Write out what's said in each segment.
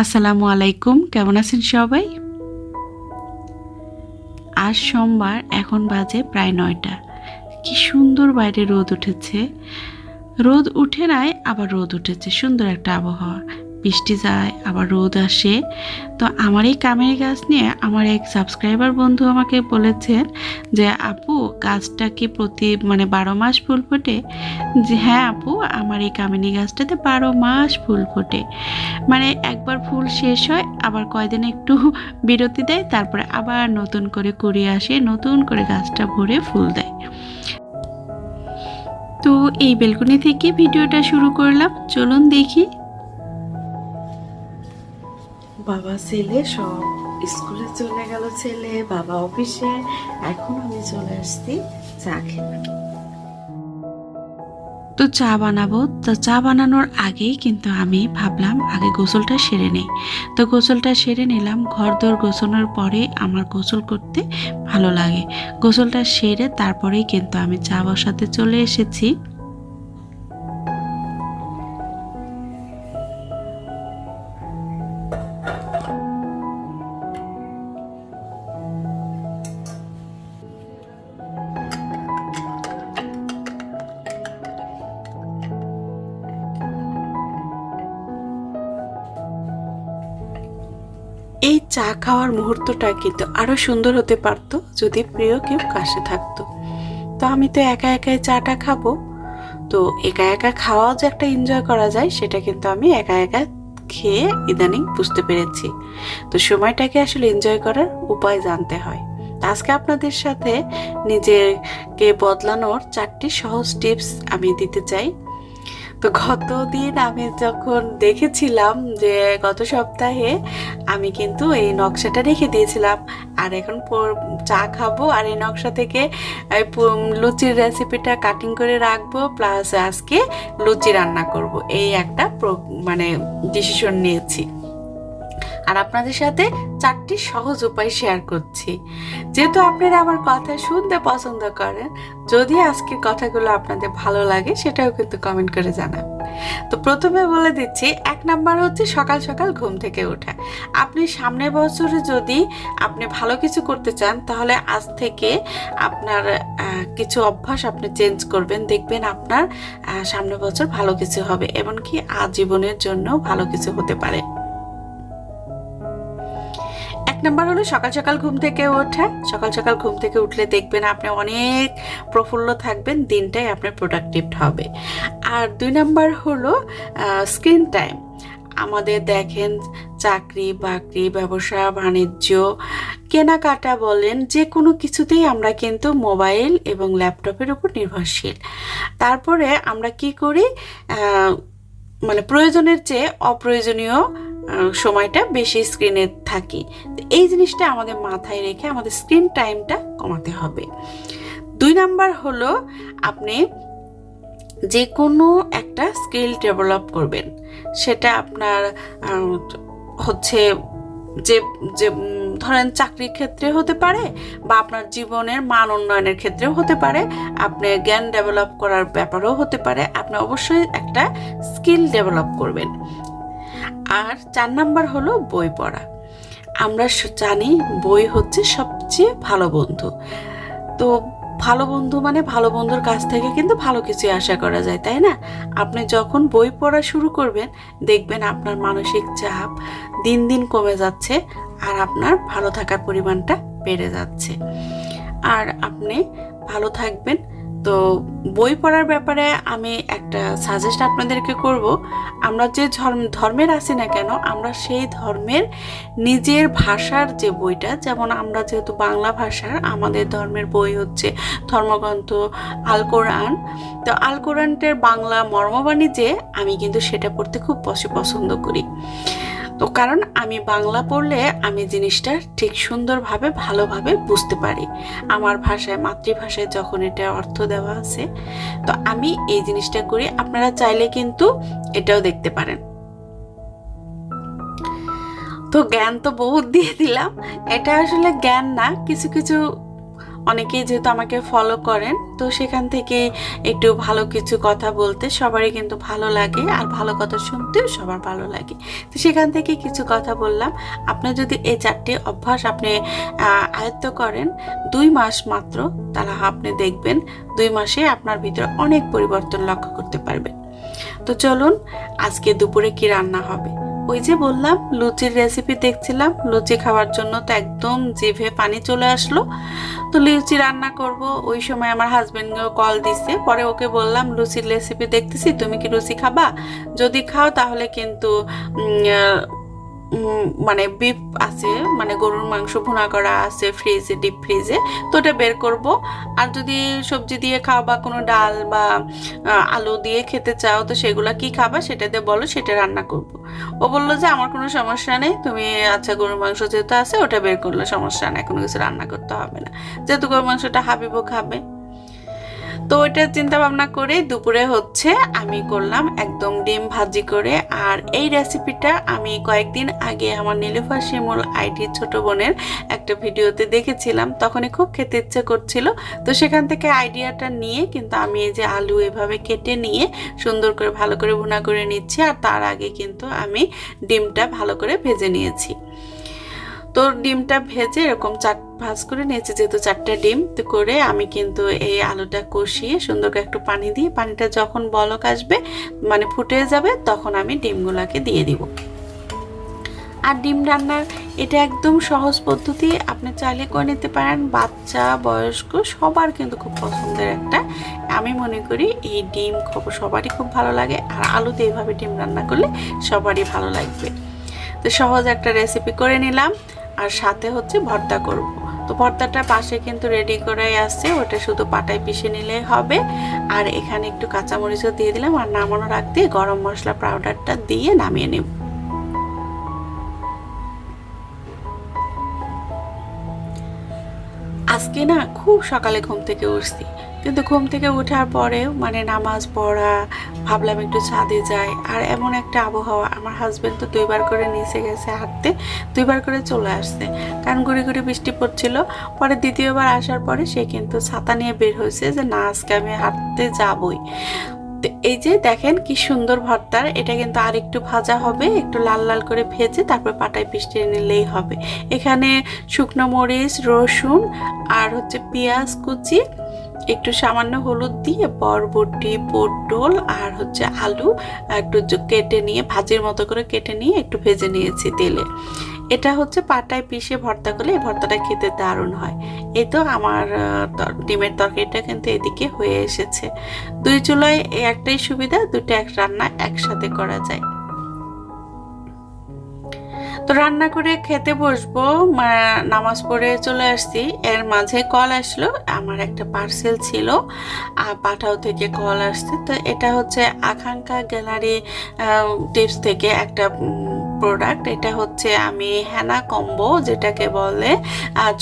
আসসালামু আলাইকুম, কেমন আছেন সবাই? আজ সোমবার, এখন বাজে প্রায় নয়টা। কি সুন্দর বাইরে রোদ উঠেছে। রোদ উঠে নাই, আবার রোদ উঠেছে। সুন্দর একটা আবহাওয়া। বৃষ্টি যায়, আবার রোদ আসে। তো আমার এই কামেরি গাছ নিয়ে আমার এক সাবস্ক্রাইবার বন্ধু আমাকে বলেছেন যে, আপু, গাছটা কি প্রতি মানে বারো মাস ফুল ফোটে? যে হ্যাঁ আপু, আমার এই কামিনী গাছটাতে বারো মাস ফুল ফোটে। মানে একবার ফুল শেষ হয়, আবার কয়দিন একটু বিরতি দেয়, তারপরে আবার নতুন করে কুড়িয়ে আসে, নতুন করে গাছটা ভরে ফুল দেয়। তো এই বেলকনি থেকে ভিডিওটা শুরু করলাম। চলুন দেখি বাবা ছেলে সব স্কুলে চলে গেল ছেলে, বাবা অফিসে। এখন আমি চলে আসছি চা খেতে। তো চা বানাবো। তো চা বানানোর আগেই কিন্তু আমি ভাবলাম আগে গোসলটা সেরে নেই। তো গোসলটা সেরে নিলাম। ঘর দোর গোসলের পরে আমার গোসল করতে ভালো লাগে। গোসলটা সেরে তারপরেই কিন্তু আমি চা বসাতে চলে এসেছি। এই চা খাওয়ার মুহূর্তটা কিন্তু আরও সুন্দর হতে পারতো যদি প্রিয় কেউ কাছে থাকতো। তো আমি তো একা একাই চাটা খাব। তো একা একা খাওয়াও যে একটা এনজয় করা যায়, সেটা কিন্তু আমি একা একা খেয়ে ইদানিং বুঝতে পেরেছি। তো সময়টাকে আসলে এনজয় করার উপায় জানতে হয়। আজকে আপনাদের সাথে নিজেকে বদলানোর চারটি সহজ টিপস আমি দিতে চাই। তো গতদিন আমি যখন দেখেছিলাম যে গত সপ্তাহে আমি কিন্তু এই নকশাটা রেখে দিয়েছিলাম। আর এখন চা খাব আর এই নকশা থেকে লুচির রেসিপিটা কাটিং করে রাখব প্লাস আজকে লুচি রান্না করব। এই একটা মানে ডিসিশন নিয়েছি। আর আপনাদের সাথে চারটি সহজ উপায় শেয়ার করছি। যেহেতু আপনারা আমার কথা শুনতে পছন্দ করেন, যদি আজকের কথাগুলো আপনাদের ভালো লাগে, সেটাও কিন্তু কমেন্ট করে জানান। তো প্রথমে বলে দিচ্ছি, এক নাম্বার হচ্ছে সকাল সকাল ঘুম থেকে ওঠা। আপনি সামনের বছরে যদি আপনি ভালো কিছু করতে চান, তাহলে আজ থেকে আপনার কিছু অভ্যাস আপনি চেঞ্জ করবেন, দেখবেন আপনার সামনের বছর ভালো কিছু হবে, এমনকি আজীবনের জন্য ভালো কিছু হতে পারে। নাম্বার হলো সকাল সকাল ঘুম থেকে ওঠা। সকাল সকাল ঘুম থেকে উঠলে দেখবেন আপনি অনেক প্রফুল্ল থাকবেন, দিনটাই আপনার প্রোডাক্টিভ হবে। আর দুই নাম্বার হলো স্ক্রিন টাইম আমাদের দেখেন চাকরি, বাকরি, ব্যবসা, বাণিজ্য, কেনাকাটা বলেন যে কোনো কিছুতেই আমরা কিন্তু মোবাইল এবং ল্যাপটপের উপর নির্ভরশীল। তারপরে আমরা কি করি? মানে প্রয়োজনের চেয়ে অপ্রয়োজনীয় সময়টা বেশি স্ক্রিনে থাকি। এই জিনিসটা আমাদের মাথায় রেখে আমাদের স্ক্রিন টাইমটা কমাতে হবে। দুই নাম্বার হলো, আপনি যে কোনো একটা স্কিল ডেভেলপ করবেন। সেটা আপনার হচ্ছে যে যে ধরেন চাকরির ক্ষেত্রে হতে পারে বা আপনার জীবনের মান উন্নয়নের ক্ষেত্রেও হতে পারে। আপনি জ্ঞান ডেভেলপ করার ব্যাপারেও হতে পারে। আপনি অবশ্যই একটা স্কিল ডেভেলপ করবেন। আর চার নাম্বার হলো বই পড়া। আমরা জানি বই হচ্ছে সবচেয়ে ভালো বন্ধু। তো ভালো বন্ধু মানে ভালো বন্ধুর কাছ থেকে কিন্তু ভালো কিছু আশা করা যায়, তাই না? আপনি যখন বই পড়া শুরু করবেন, দেখবেন আপনার মানসিক চাপ দিন দিন কমে যাচ্ছে আর আপনার ভালো থাকার পরিমাণটা বেড়ে যাচ্ছে। আর আপনি ভালো থাকবেন তো বই পড়ার ব্যাপারে আমি একটা সাজেস্ট আপনাদেরকে করব। আমরা যে ধর্ম, ধর্মের আছি না কেন, আমরা সেই ধর্মের নিজের ভাষার যে বইটা, যেমন আমরা যেহেতু বাংলা ভাষার, আমাদের ধর্মের বই হচ্ছে ধর্মগ্রন্থ আল কোরআন। তো আল কোরআনটের বাংলা মর্মবাণী যে, আমি কিন্তু সেটা পড়তে খুব পছ- পছন্দ করি। তো কারণ আমি বাংলা পড়লে আমি জিনিসটা ঠিক সুন্দরভাবে, ভালোভাবে বুঝতে পারি। আমার ভাষায়, মাতৃভাষায় যখন এটা অর্থ দেওয়া আছে, তো আমি এই জিনিসটা করি। আপনারা চাইলে কিন্তু এটাও দেখতে পারেন। তো জ্ঞান তো বহুত দিয়ে দিলাম। এটা আসলে জ্ঞান না, কিছু কিছু অনেকেই যেহেতু আমাকে ফলো করেন, তো সেখান থেকে একটু ভালো কিছু কথা বলতে সবারই কিন্তু ভালো লাগে আর ভালো কথা শুনতেও সবার ভালো লাগে। তো সেখান থেকে কিছু কথা বললাম। আপনার যদি এই চারটি অভ্যাস আপনি আয়ত্ত করেন, দুই মাস মাত্র তাহলে আপনি দেখবেন দুই মাসে আপনার ভিতরে অনেক পরিবর্তন লক্ষ্য করতে পারবেন। তো চলুন আজকে দুপুরে কি রান্না হবে? ওই যে বললাম, লুচির রেসিপি দেখছিলাম, লুচি খাওয়ার জন্য তো একদম জিভে পানি চলে আসলো। তো লুচি রান্না করব, ওই সময় আমার হাজবেন্ডকেও কল দিছে, পরে ওকে বললাম, লুচির রেসিপি দেখতেছি, তুমি কি লুচি খাবা? যদি খাও তাহলে কিন্তু মানে বিপ আছে মানে গরুর মাংস ভুনা করা আছে ফ্রিজে ডিপ ফ্রিজে তো ওটা বের করব। আর যদি সবজি দিয়ে খাও বা কোনো ডাল বা আলু দিয়ে খেতে চাও, তো সেগুলা কি খাবা সেটা দিয়ে বলো, সেটা রান্না করব। ও বলল যে, আমার কোনো সমস্যা নেই, তুমি আচ্ছা গরুর মাংস যেহেতু আছে, ওটা বের করলে সমস্যা নেই, কোনো কিছু রান্না করতে হবে না। যেহেতু গরুর মাংসটা হাবিবও খাবে। তো ওইটা চিন্তা ভাবনা করে দুপুরে হচ্ছে আমি করলাম একদম ডিম ভাজি করে। আর এই রেসিপিটা আমি কয়েকদিন আগে আমার নীলুফা শিমুল আইডি ছোট বোনের একটা ভিডিওতে দেখেছিলাম। তখনই খুব খেতে ইচ্ছে করছিল। তো সেখান থেকে আইডিয়াটা নিয়ে কিন্তু আমি এই যে আলু এভাবে কেটে নিয়ে সুন্দর করে ভালো করে ভুনা করে নিচ্ছি। আর তার আগে কিন্তু আমি ডিমটা ভালো করে ভেজে নিয়েছি। তো ডিমটা ভেজে এরকম চার ভাজ করে নিয়েছি, যেহেতু চারটে ডিম, তো করে আমি কিন্তু এই আলুটা কষিয়ে সুন্দর করে একটু পানি দিয়ে, পানিটা যখন বলক আসবে মানে ফুটে যাবে, তখন আমি ডিমগুলোকে দিয়ে দিব। আর ডিম রান্নার এটা একদম সহজ পদ্ধতি, আপনি চাইলে করে নিতে পারেন, বাচ্চা, বয়স্ক, সবার কিন্তু খুব পছন্দের একটা। আমি মনে করি এই ডিম খুব, সবারই খুব ভালো লাগে, আর আলুতে এইভাবে ডিম রান্না করলে সবারই ভালো লাগবে। তো সহজ একটা রেসিপি করে নিলাম। আর সাথে হচ্ছে ভর্তা করব। তো ভর্তাটা পাশে কিন্তু রেডি করে আসছে ওটা শুধু পাটায় পিষে নিলেই হবে। আর এখানে একটু কাঁচামরিচও দিয়ে দিলাম আর নামানোর আগ দিয়ে গরম মশলা পাউডারটা দিয়ে নামিয়ে নেব। আজকে না খুব সকালে ঘুম থেকে উঠছি। কিন্তু ঘুম থেকে ওঠার পরেও মানে নামাজ পড়া, ভাবলাম একটু ছাদে যাই। আর এমন একটা আবহাওয়া, আমার হাজবেন্ড তো দুইবার করে নিচে গেছে হাঁটতে, দুইবার করে চলে আসছে। কারণ গুড়ি গুড়ি বৃষ্টি পড়ছিল, পরে দ্বিতীয়বার আসার পরে সে কিন্তু ছাতা নিয়ে বের হয়েছে যে, না, আজকে আমি হাঁটতে যাবই। তো এই যে দেখেন কি সুন্দর ভর্তার, এটা কিন্তু আর একটু ভাজা হবে, একটু লাল লাল করে ভেজে তারপর পাটায় পিষে নিলেই হবে। এখানে শুকনো মরিচ, রসুন আর হচ্ছে পেঁয়াজ কুচি একটু সামান্য হলুদ দিয়ে বরবটি, পটল আর হচ্ছে আলু একটু কেটে নিয়ে, ভাজির মতো করে কেটে নিয়ে একটু ভেজে নিয়েছি তেলে। এটা হচ্ছে পাটায় পিষে ভর্তা করলে এই ভর্তাটা খেতে দারুণ হয়। এই তো আমার ডিমের তরকারিটা কিন্তু এদিকে হয়ে এসেছে। দুই চুলায় একটাই সুবিধা দুটো এক রান্না একসাথে করা যায়। তো রান্না করে খেতে বসবো নামাজ পড়ে চলে আসছি। এর মাঝে কল আসলো, আমার একটা পার্সেল ছিল আর পাঠাও থেকে কল আসছে। তো এটা হচ্ছে আকাঙ্ক্ষা গ্যালারি টিপস থেকে একটা প্রোডাক্ট এটা হচ্ছে আমি হেনা কম্বো যেটাকে বলে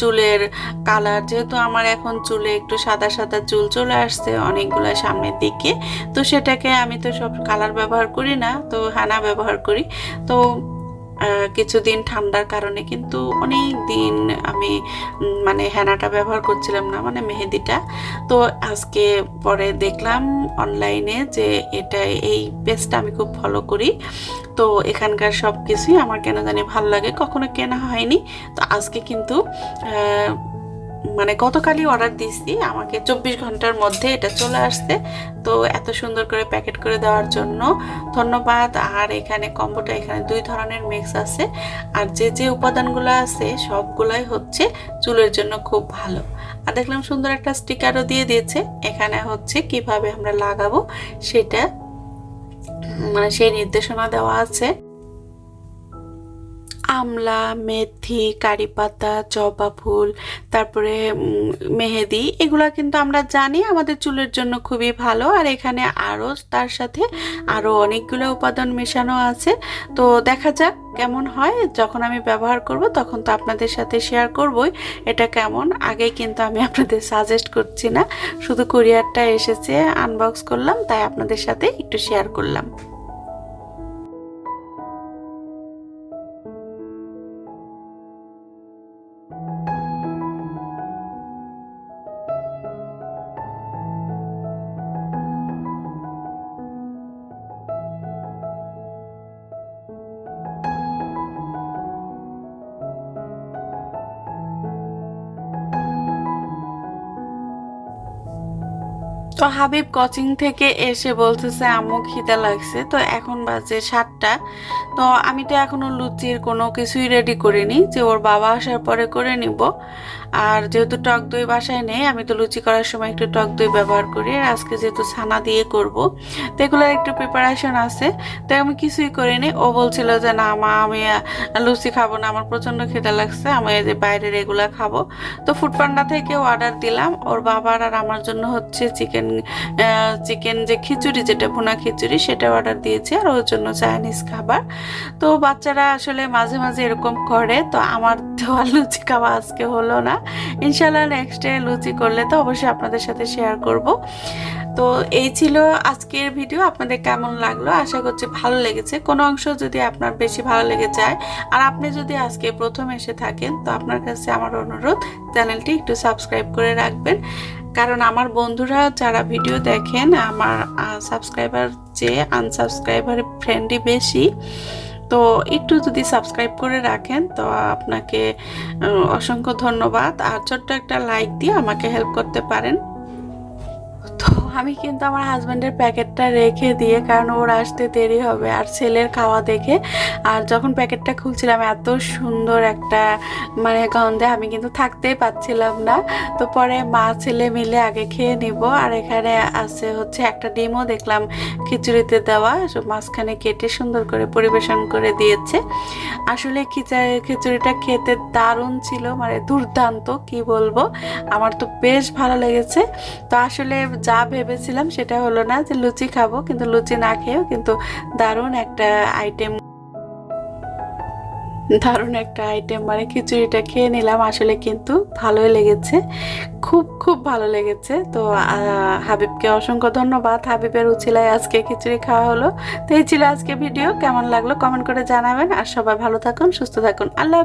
চুলের কালার যেহেতু আমার এখন চুলে একটু সাদা সাদা চুল চলে আসছে অনেকগুলো সামনের দিকে, তো সেটাকে আমি তো সব কালার ব্যবহার করি না, তো হেনা ব্যবহার করি। তো কিছুদিন ঠান্ডার কারণে কিন্তু অনেক দিন আমি মানে হেনাটা ব্যবহার করছিলাম না মানে মেহেদিটা। তো আজকে পরে দেখলাম অনলাইনে যে এটা, এই পেজটা আমি খুব ফলো করি। তো এখানকার সব কিছুই আমার কেন জানি ভালো লাগে, কখনো কেনা হয়নি। তো আজকে কিন্তু মানে গতকালই অর্ডার দিয়েছি। আমাকে চব্বিশ ঘণ্টার মধ্যে এটা চলে আসছে। তো এত সুন্দর করে প্যাকেট করে দেওয়ার জন্য ধন্যবাদ। আর এখানে কম্বোটা, এখানে দুই ধরনের মিক্স আছে। আর যে যে উপাদানগুলো আছে, সবগুলাই হচ্ছে চুলের জন্য খুব ভালো। আর দেখলাম সুন্দর একটা স্টিকারও দিয়ে দিয়েছে। এখানে হচ্ছে কীভাবে আমরা লাগাবো সেটা মানে সেই নির্দেশনা দেওয়া আছে। আমলা, মেথি, কারি পাতা, জবা ফুল, তারপরে মেহেদি, এগুলা কিন্তু আমরা জানি আমাদের চুলের জন্য খুবই ভালো। আর এখানে আরও তার সাথে আরও অনেকগুলো উপাদান মেশানো আছে। তো দেখা যাক কেমন হয়। যখন আমি ব্যবহার করব, তখন তো আপনাদের সাথে শেয়ার করবই এটা কেমন। আগে কিন্তু আমি আপনাদের সাজেস্ট করছি না। শুধু কুরিয়ারটা এসেছে আনবক্স করলাম, তাই আপনাদের সাথে একটু শেয়ার করলাম। তো হাবিব কোচিং থেকে এসে বলতেছে, আম্মু খিদে লাগছে। তো এখন বাজে সাতটা। তো আমি তো এখনও লুচির কোনো কিছুই রেডি করিনি, যে ওর বাবা আসার পরে করে নিব। আর যেহেতু টক দই বাসায় নেই, আমি তো লুচি করার সময় একটু টক দই ব্যবহার করি। আর আজকে যেহেতু ছানা দিয়ে করব, তো এগুলোর একটু প্রিপারেশন আছে। তো আমি কিছুই করিনি। ও বলছিল যে, না মা, আমি লুচি খাব না। আমার প্রচণ্ড খিদে লাগছে। আমি যে বাইরের এগুলা খাব। তো ফুড পান্ডা থেকে অর্ডার দিলাম। ওর বাবার আর আমার জন্য হচ্ছে চিকেন চিকেন যে খিচুড়ি, যেটা ভুনা খিচুড়ি, সেটা অর্ডার দিয়েছি। আর ওর জন্য চাইনিজ খাবার। তো বাচ্চারা আসলে মাঝে মাঝে এরকম করে। তো আমার তো আর লুচি খাওয়া আজকে হলো না। ইনশাল্লাহ নেক্সট ডে লুচি করলে তো অবশ্যই আপনাদের সাথে শেয়ার করব। তো এই ছিল আজকের ভিডিও আপনাদের কেমন লাগল? আশা করছি ভালো লেগেছে। কোনো অংশ যদি আপনার বেশি ভালো লেগে যায়, আর আপনি যদি আজকে প্রথম এসে থাকেন, তো আপনার কাছে আমার অনুরোধ, চ্যানেলটি একটু সাবস্ক্রাইব করে রাখবেন। কারণ আমার বন্ধুরা যারা ভিডিও দেখেন, আমার সাবস্ক্রাইবার চেয়ে আনসাবস্ক্রাইবার ফ্রেন্ডই বেশি তো একটু যদি সাবস্ক্রাইব করে রাখেন, তো আপনাকে অসংখ্য ধন্যবাদ। আর ছোট্ট একটা লাইক দিয়ে আমাকে হেল্প করতে পারেন। আমি কিন্তু আমার হাজব্যান্ডের প্যাকেটটা রেখে দিয়ে, কারণ ওর আসতে দেরি হবে আর ছেলের খাওয়া দেখে, আর যখন প্যাকেটটা খুলছিলাম, এত সুন্দর একটা মানে গন্ধে আমি কিন্তু থাকতেই পাচ্ছিলাম না। তো পরে মা ছেলে মিলে আগে খেয়ে নিব, আর এখানে আছে হচ্ছে একটা ডিমও দেখলাম খিচুড়িতে দেওয়া মাঝখানে কেটে সুন্দর করে পরিবেশন করে দিয়েছে। আসলে খিচা- খিচুড়িটা খেতে দারুণ ছিল মানে দুর্দান্ত, কি বলব? আমার তো বেশ ভালো লেগেছে। তো আসলে যা ভেবেছিলাম সেটা হলো না যে লুচি খাব, কিন্তু লুচি না খেয়েও কিন্তু দারুণ একটা আইটেম দারুণ একটা আইটেম মানে খিচুড়িটা খেয়ে নিলাম। আসলে কিন্তু ভালোই লেগেছে। খুব খুব ভালো লেগেছে। তো হাবিবকে অসংখ্য ধন্যবাদ। হাবিবের উচিলায় আজকে খিচুড়ি খাওয়া হলো। তো এই ছিল আজকে ভিডিও। কেমন লাগল কমেন্ট করে জানাবেন। আর সবাই ভালো থাকুন, সুস্থ থাকুন। আল্লাহ